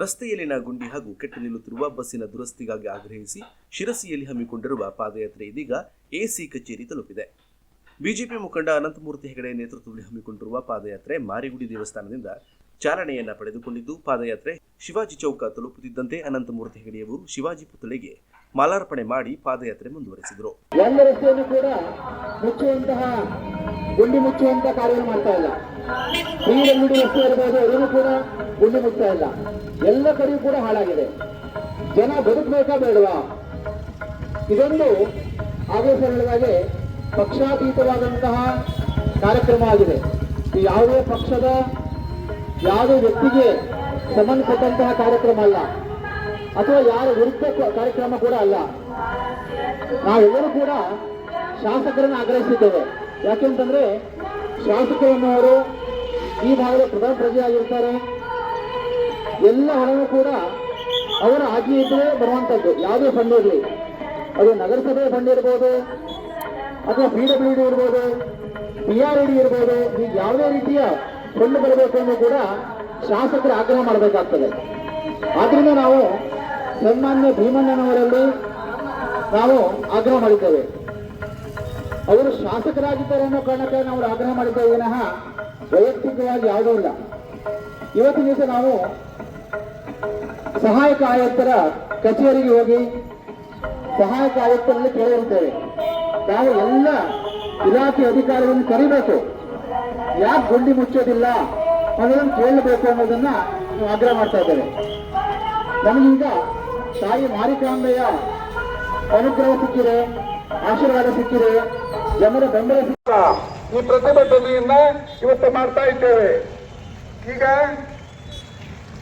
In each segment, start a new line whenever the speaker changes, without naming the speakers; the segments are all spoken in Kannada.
ರಸ್ತೆಯಲ್ಲಿನ ಗುಂಡಿ ಹಾಗೂ ಕೆಟ್ಟು ನಿಲ್ಲುತ್ತಿರುವ ಬಸ್ಸಿನ ದುರಸ್ತಿಗಾಗಿ ಆಗ್ರಹಿಸಿ ಶಿರಸಿಯಲ್ಲಿ ಹಮ್ಮಿಕೊಂಡಿರುವ ಪಾದಯಾತ್ರೆ ಇದೀಗ ಎಸಿ ಕಚೇರಿ ತಲುಪಿದೆ. ಬಿಜೆಪಿ ಮುಖಂಡ ಅನಂತಮೂರ್ತಿ ಹೆಗಡೆ ನೇತೃತ್ವದಲ್ಲಿ ಹಮ್ಮಿಕೊಂಡಿರುವ ಪಾದಯಾತ್ರೆ ಮಾರಿಗುಡಿ ದೇವಸ್ಥಾನದಿಂದ ಚಾಲನೆಯನ್ನ ಪಡೆದುಕೊಂಡಿದ್ದು, ಪಾದಯಾತ್ರೆ ಶಿವಾಜಿ ಚೌಕ ತಲುಪುತ್ತಿದ್ದಂತೆ ಅನಂತಮೂರ್ತಿ ಹೆಗಡೆಯವರು ಶಿವಾಜಿ ಪುತ್ಥಳಿಗೆ ಮಾಲಾರ್ಪಣೆ ಮಾಡಿ ಪಾದಯಾತ್ರೆ ಮುಂದುವರೆಸಿದರು.
ಎಲ್ಲ ರಸ್ತೆಯನ್ನು ಕೂಡ ಮುಚ್ಚುವಂತಹ, ಗುಂಡಿ ಮುಚ್ಚುವಂತಹ ಕಾರ್ಯ ಮಾಡ್ತಾ ಇಲ್ಲ. ಪಿಡಬ್ಲ್ಯೂಡಿ ಎಷ್ಟು ಇರ್ಬೋದು ಅದನ್ನು ಕೂಡ ಗುಂಡಿ ಮುಟ್ತಾ ಇಲ್ಲ. ಎಲ್ಲ ಕಡೆಯೂ ಕೂಡ ಹಾಳಾಗಿದೆ. ಜನ ಬದುಕಬೇಕಾ ಬೇಡವಾ? ಇದೊಂದು ಆಗಲೇ ಹೇಳಿದಾಗೆ ಪಕ್ಷಾತೀತವಾದಂತಹ ಕಾರ್ಯಕ್ರಮ ಆಗಿದೆ. ಯಾವುದೇ ಪಕ್ಷದ ಯಾವುದೇ ವ್ಯಕ್ತಿಗೆ ಸಂಬಂಧಪಟ್ಟಂತಹ ಕಾರ್ಯಕ್ರಮ ಅಲ್ಲ. ಅಥವಾ ಯಾರ ವಿರುದ್ಧ ಕಾರ್ಯಕ್ರಮ ಕೂಡ ಅಲ್ಲ. ನಾವೆಲ್ಲರೂ ಕೂಡ ಶಾಸಕರನ್ನು ಆಗ್ರಹಿಸಿದ್ದೇವೆ. ಯಾಕೆಂತಂದ್ರೆ ಶಾಸಕರನ್ನವರು ಈ ಭಾಗದ ಪ್ರಧಾನ ಪ್ರಜೆ ಪ್ರಜೆಯಾಗಿರ್ತಾರೆ ಎಲ್ಲ ಹಣವೂ ಕೂಡ ಅವರ ಆಜ್ಞೆ ಇದ್ದರೆ ಬರುವಂಥದ್ದು ಯಾವುದೇ ಫಂಡ್ ಇರಲಿ. ಅದು ನಗರಸಭೆ ಫಂಡ್ ಇರ್ಬೋದು, ಅಥವಾ ಪಿ ಡಬ್ಲ್ಯೂ ಡಿ ಇರ್ಬೋದು ಪಿ ಆರ್ ಡಿ ಇರ್ಬೋದು ಈಗ ಯಾವುದೇ ರೀತಿಯ ಫಂಡ್ ಬರಬೇಕು ಅನ್ನೋ ಕೂಡ ಶಾಸಕರು ಆಗ್ರಹ ಮಾಡಬೇಕಾಗ್ತದೆ. ಆದ್ರಿಂದ ನಾವು ಸನ್ಮಾನ್ಯ ಭೀಮಣ್ಣನವರಲ್ಲಿ ನಾವು ಆಗ್ರಹ ಮಾಡಿದ್ದೇವೆ. ಅವರು ಶಾಸಕರಾಗಿದ್ದಾರೆ ಅನ್ನೋ ಕಾರಣಕ್ಕೆ ನಾವು ಆಗ್ರಹ ಮಾಡಿದ್ದೇವೆ ವಿನಃ ವೈಯಕ್ತಿಕವಾಗಿ ಯಾವುದೂ ಇಲ್ಲ. ಇವತ್ತಿನ ದಿವಸ ನಾವು ಸಹಾಯಕ ಆಯುಕ್ತರ ಕಚೇರಿಗೆ ಹೋಗಿ ಸಹಾಯಕ ಆಯುಕ್ತರಲ್ಲಿ ಕೇಳಿರುತ್ತೇವೆ. ನಾವು ಎಲ್ಲ ಇಲಾಖೆ ಅಧಿಕಾರಿಗಳನ್ನು ಕರಿಬೇಕು. ಯಾಕೆ ಗುಂಡಿ ಮುಚ್ಚೋದಿಲ್ಲ ಅನ್ನೋದನ್ನು ಕೇಳಬೇಕು ಅನ್ನೋದನ್ನ ನಾವು ಆಗ್ರಹ ಮಾಡ್ತಾ ಇದ್ದೇವೆ. ನಮಗೀಗ ತಾಯಿ ಮಾರಿಕಾಂಬೆಯ ಅನುಗ್ರಹ ಸಿಕ್ಕಿದೆ. ಆಶೀರ್ವಾದ ಸಿಕ್ಕಿದೆ. ಜನರ ಬೆಂಬಲ ಸಿಕ್ಕ
ಈ ಪ್ರತಿಭಟನೆಯನ್ನ ಇವತ್ತು ಮಾಡ್ತಾ ಇದ್ದೇವೆ. ಈಗ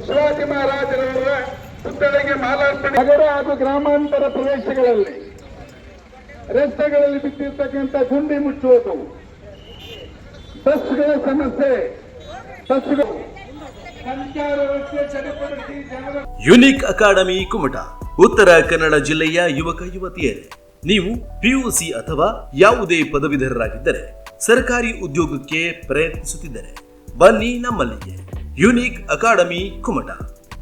ಶಿವಾಜಿ ಮಹಾರಾಜರವರ ಪುತ್ಥಳಿಗೆ ಮಾಲಾರ್ಪಣೆ. ನಗರ ಹಾಗೂ ಗ್ರಾಮಾಂತರ ಪ್ರದೇಶಗಳಲ್ಲಿ ರಸ್ತೆಗಳಲ್ಲಿ ಬಿದ್ದಿರ್ತಕ್ಕಂಥ ಗುಂಡಿ ಮುಚ್ಚುವುದು. ಬಸ್ಗಳ ಸಮಸ್ಯೆ. ಬಸ್ಗಳು
ಯುನಿಕ್ ಅಕಾಡೆಮಿ ಕುಮಟ ಉತ್ತರ ಕನ್ನಡ ಜಿಲ್ಲೆಯ ಯುವಕ ಯುವತಿಯರೇ. ನೀವು ಪಿಯುಸಿ ಅಥವಾ ಯಾವುದೇ ಪದವೀಧರರಾಗಿದ್ದರೆ ಸರ್ಕಾರಿ ಉದ್ಯೋಗಕ್ಕೆ ಪ್ರಯತ್ನಿಸುತ್ತಿದ್ದರೆ ಬನ್ನಿ ನಮ್ಮಲ್ಲಿಗೆ ಯುನಿಕ್ ಅಕಾಡೆಮಿ ಕುಮಟ.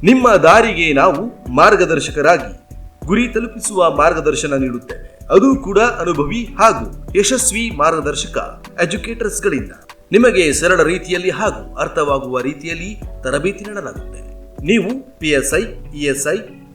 ನಿಮ್ಮ ದಾರಿಗೆ ನಾವು ಮಾರ್ಗದರ್ಶಕರಾಗಿ ಗುರಿ ತಲುಪಿಸುವ ಮಾರ್ಗದರ್ಶನ ನೀಡುತ್ತೇವೆ. ಅದು ಕೂಡ ಅನುಭವಿ ಹಾಗೂ ಯಶಸ್ವಿ ಮಾರ್ಗದರ್ಶಕ ಎಜುಕೇಟರ್ಸ್ಗಳಿಂದ. ನಿಮಗೆ ಸರಳ ರೀತಿಯಲ್ಲಿ ಹಾಗೂ ಅರ್ಥವಾಗುವ ರೀತಿಯಲ್ಲಿ ತರಬೇತಿ ನೀಡಲಾಗುತ್ತೆ ನೀವು P S I E S ESI